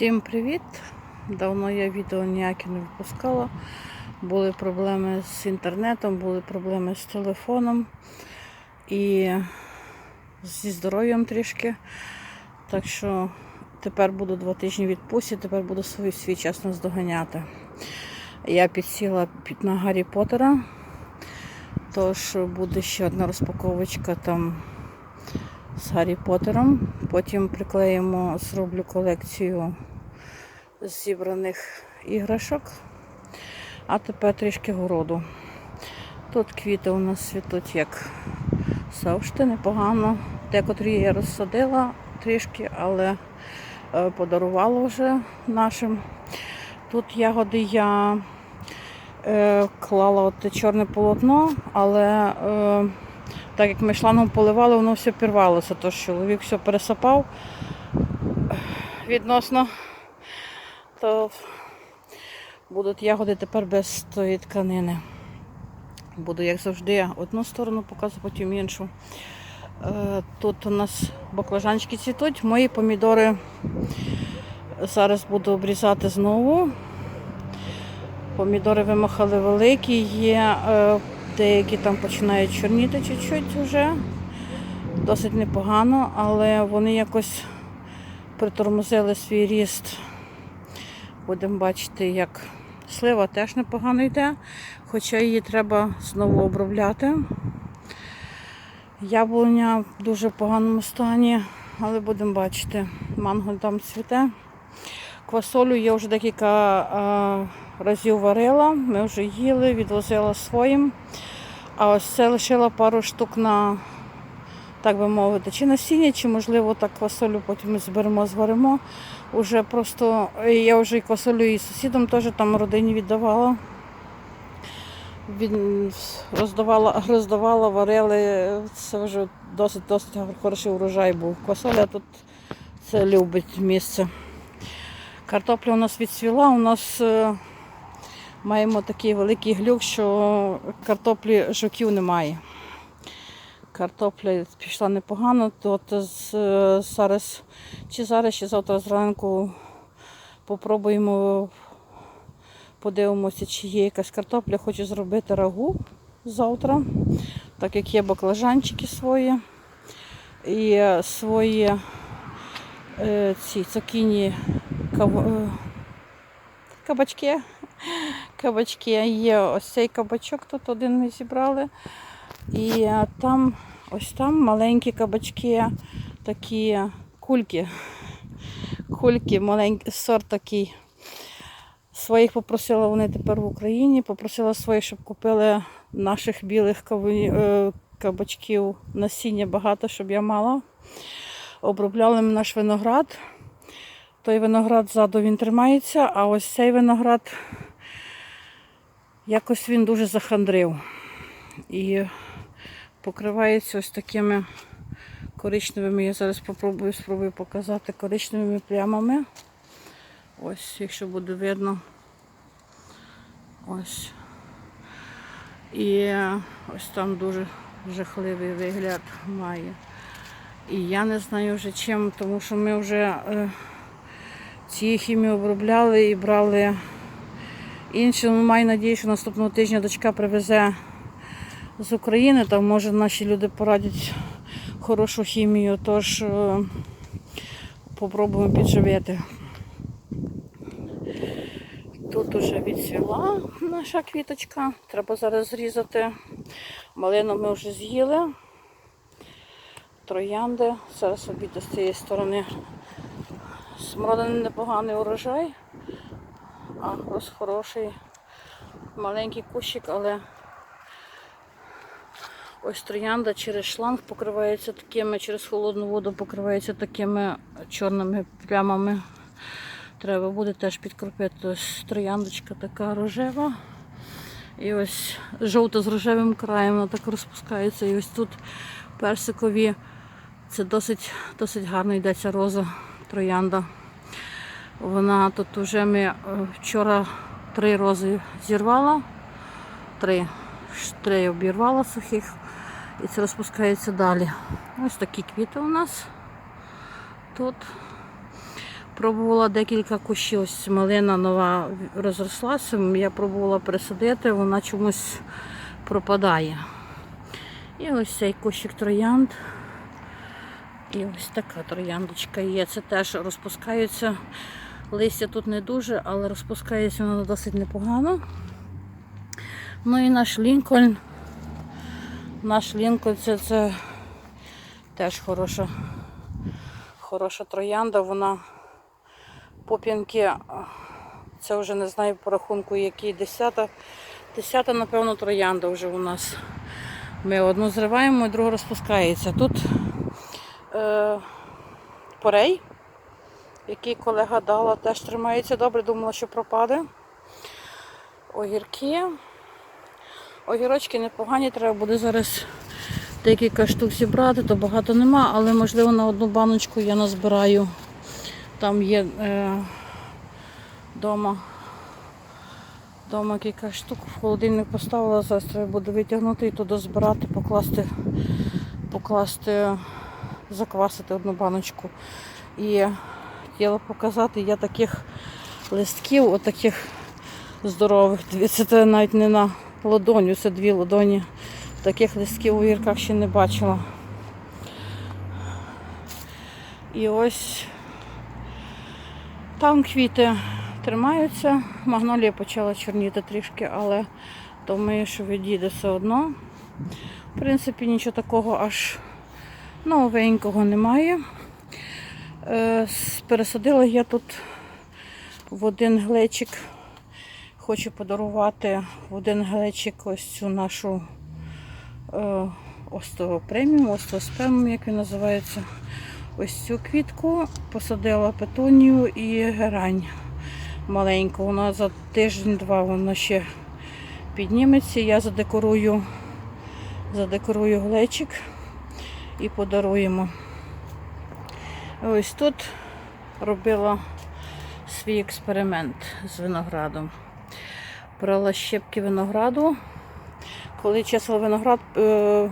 Всім привіт! Давно я відео ніякі не випускала. Були проблеми з інтернетом, були проблеми з телефоном і зі здоров'ям трішки. Так що тепер буду два тижні відпустці, тепер буду свій, свій час наздоганяти. Я підсіла під на Гаррі Поттера, тож буде ще одна розпаковочка там з Гаррі Поттером. Потім приклеїмо, зроблю колекцію зібраних іграшок. А тепер трішки городу. Тут квіти у нас світуть як завжди, непогано. Декотрі я розсадила трішки, але е, подарувала вже нашим. Тут ягоди я е, клала от чорне полотно, але е, так як ми шлангом поливали, воно все пірвалося, тож чоловік все пересапав відносно, то будуть ягоди тепер без тої тканини. Буду, як завжди, одну сторону показувати, потім іншу. Е, Тут у нас баклажанчики цвітуть, мої помідори зараз буду обрізати знову. Помідори вимахали великі, є е, деякі там починають чорніти чуть-чуть вже. Досить непогано, але вони якось притормозили свій ріст. Будемо бачити, як слива теж непогано йде, хоча її треба знову обробляти. Яблуня в дуже поганому стані, але будемо бачити. Манго там цвіте. Квасолю я вже декілька разів варила, ми вже їли, відвозила своїм. А ось це лишила пару штук на, так би мовити, чи насіння, чи можливо так квасолю потім зберемо, зваримо. Уже просто я вже і квасолю і сусідам теж там родині віддавала. Від, роздавала, роздавала, варили. Це вже досить досить хороший урожай був. Квасоля тут це любить місце. Картопля у нас відцвіла, у нас е, маємо такий великий глюк, що картоплі жуків немає. Картопля пішла непогано, то зараз чи зараз, чи завтра зранку попробуємо, подивимося, чи є якась картопля. Хочу зробити рагу завтра, так як є баклажанчики свої і свої е, ці цукіні е, кабачки. Кабачки є ось цей кабачок, тут один ми зібрали. І е, там ось там маленькі кабачки, такі кульки. Кульки, маленький сорт такий. Своїх попросила вони тепер в Україні. Попросила своїх, щоб купили наших білих е, кабачків насіння багато, щоб я мала. Обробляли ми наш виноград. Той виноград ззаду він тримається, а ось цей виноград якось він дуже захандрив. І покривається ось такими коричневими. Я зараз попробую спробую показати коричневими плямами. Ось, якщо буде видно. Ось. І ось там дуже жахливий вигляд має. І я не знаю вже чим, тому що ми вже е, ці хімії обробляли і брали інші. Ну, маю надію, що наступного тижня дочка привезе з України, там може наші люди порадять хорошу хімію, тож е, попробуємо підживити. Тут уже відцвіла наша квіточка, треба зараз зрізати. Малину ми вже з'їли. Троянди. Зараз обійду з цієї сторони. Смородини непоганий урожай, а ось хороший маленький кущик, але ось троянда через шланг покривається такими, через холодну воду покривається такими чорними плямами. Треба буде теж підкропити. Ось трояндочка така рожева. І ось жовта з рожевим краєм, вона так розпускається. І ось тут персикові. Це досить, досить гарно йдеться роза троянда. Вона тут вже ми е, вчора три рози зірвала, три, три обірвала сухих і це розпускається далі. Ось такі квіти у нас тут. Пробувала декілька кущів. Ось малина нова розрослася. Я пробувала пересадити, вона чомусь пропадає. І ось цей кущик троянд. І ось така трояндочка є. Це теж розпускаються. Листя тут не дуже, але розпускається воно досить непогано. Ну і наш Лінкольн. Наш Лінкольн це, це теж хороша, хороша троянда. Вона поп'янки, це вже не знаю по рахунку, який десята. Десята, напевно, троянда вже у нас. Ми одну зриваємо, і друга розпускається. Тут е, порей, який колега дала, теж тримається добре, думала, що пропаде. Огірки. Огірочки непогані, треба буде зараз декілька штук зібрати, то багато нема, але можливо на одну баночку я назбираю. Там є е, дома, дома кілька штук, в холодильник поставила, зараз треба буде витягнути і туди збирати, покласти, покласти, заквасити одну баночку. І хотіла показати, я таких листків, отаких здорових, дивіться, це навіть не на ладоню, це дві ладоні. Таких листків у гірках ще не бачила. І ось там квіти тримаються. Магнолія почала чорніти трішки, але думаю, що відійде все одно. В принципі, нічого такого аж новенького немає. Е, Пересадила я тут в один глечик. Хочу подарувати в один глечик ось цю нашу е, острову преміум, остров як він називається. Ось цю квітку посадила петунію і герань маленьку. Вона за тиждень-два вона ще підніметься. Я задекорую, задекорую глечик і подаруємо. Ось тут робила свій експеримент з виноградом. Брала щепки винограду. Коли чесала виноград, е,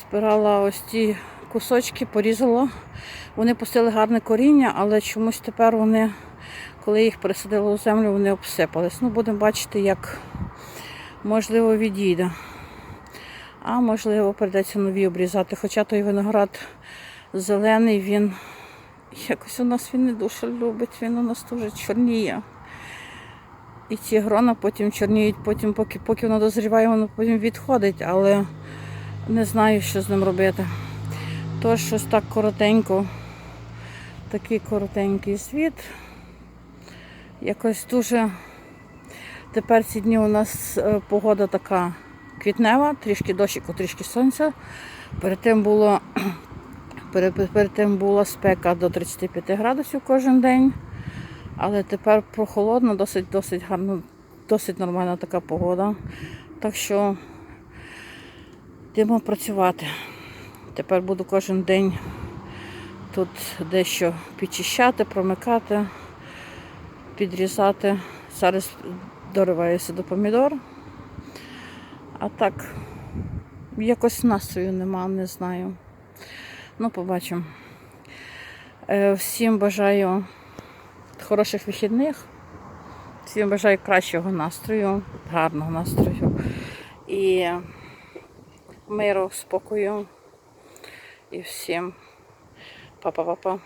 збирала ось ці кусочки, порізала. Вони пустили гарне коріння, але чомусь тепер вони, коли їх пересадили у землю, вони обсипались. Ну, будемо бачити, як можливо відійде. А можливо, прийдеться нові обрізати. Хоча той виноград зелений, він якось у нас він не дуже любить, він у нас дуже чорніє. І ці грона потім чорніють, потім, поки, поки воно дозріває, воно потім відходить, але не знаю, що з ним робити. Тож щось так коротенько, такий коротенький світ. Якось дуже тепер ці дні у нас е, погода така квітнева, трішки дощику, трішки сонця. Перед тим було перед, тим була спека до 35 градусів кожен день. Але тепер прохолодно, досить, досить гарно, досить нормальна така погода. Так що йдемо працювати. Тепер буду кожен день тут дещо підчищати, промикати, підрізати. Зараз дориваюся до помідор. А так, якось настрою нема, не знаю. Ну, побачимо. Е, Всім бажаю хороших вихідних. Всім бажаю кращого настрою, гарного настрою і миру, спокою. І всім па-па-па-па.